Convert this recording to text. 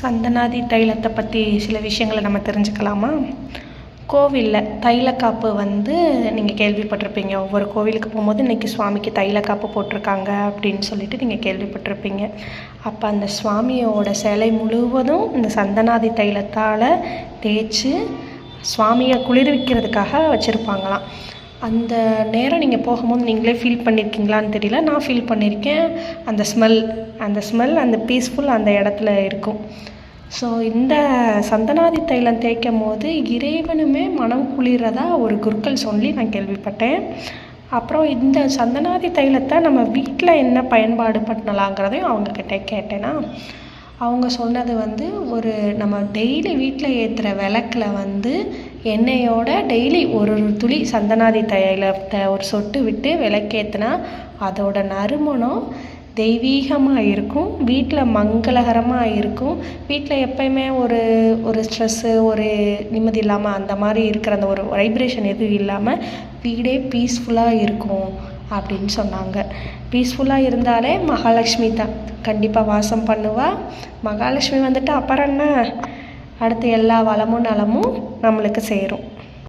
சந்தனாதி தைலத்தை பற்றி சில விஷயங்களை நம்ம தெரிஞ்சுக்கலாமா? கோவிலில் தைலக்காப்பு வந்து நீங்கள் கேள்விப்பட்டிருப்பீங்க. ஒவ்வொரு கோவிலுக்கு போகும்போது இன்றைக்கி சுவாமிக்கு தைலக்காப்பு போட்டிருக்காங்க அப்படின்னு சொல்லிட்டு நீங்கள் கேள்விப்பட்டிருப்பீங்க. அப்போ அந்த சுவாமியோட சிலை முழுவதும் இந்த சந்தனாதி தைலத்தால் தேய்ச்சி சுவாமியை குளிர்விக்கிறதுக்காக வச்சுருப்பாங்களாம். அந்த நேரம் நீங்கள் போகும்போது நீங்களே ஃபீல் பண்ணியிருக்கீங்களான்னு தெரியல. நான் ஃபீல் பண்ணியிருக்கேன் அந்த ஸ்மெல் அந்த ஸ்மெல் அந்த பீஸ்ஃபுல் அந்த இடத்துல இருக்கும். ஸோ இந்த சந்தனாதி தைலம் தேய்க்கும் போது இறைவனுமே மனம் குளிரதா ஒரு குருக்கள் சொல்லி நான் கேள்விப்பட்டேன். அப்புறம் இந்த சந்தனாதி தைலத்தை நம்ம வீட்டில் என்ன பயன்பாடு பண்ணலாங்கிறதையும் அவங்கக்கிட்ட கேட்டேன்னா அவங்க சொன்னது வந்து ஒரு நம்ம டெய்லி வீட்டில் ஏற்றுற விளக்கில் வந்து எண்ணெயோட டெய்லி ஒரு ஒரு துளி சந்தனாதி தைலத்தை ஒரு சொட்டு விட்டு விளக்கேற்றுனா அதோட நறுமணம் தெய்வீகமாக இருக்கும். வீட்டில் மங்களகரமாக இருக்கும். வீட்டில் எப்பயுமே ஒரு ஒரு ஸ்ட்ரெஸ்ஸு ஒரு நிம்மதி இல்லாமல் அந்த மாதிரி இருக்கிற அந்த ஒரு வைப்ரேஷன் எதுவும் இல்லாமல் வீடே பீஸ்ஃபுல்லாக இருக்கும் அப்படின்னு சொன்னாங்க. பீஸ்ஃபுல்லாக இருந்தாலே மகாலட்சுமி தான். கண்டிப்பாக வாசம் பண்ணுவாள் மகாலட்சுமி வந்துட்டு அப்புறம் என்ன? அடுத்து எல்லா வளமும் நலமும் நம்மளுக்கு சேரும்.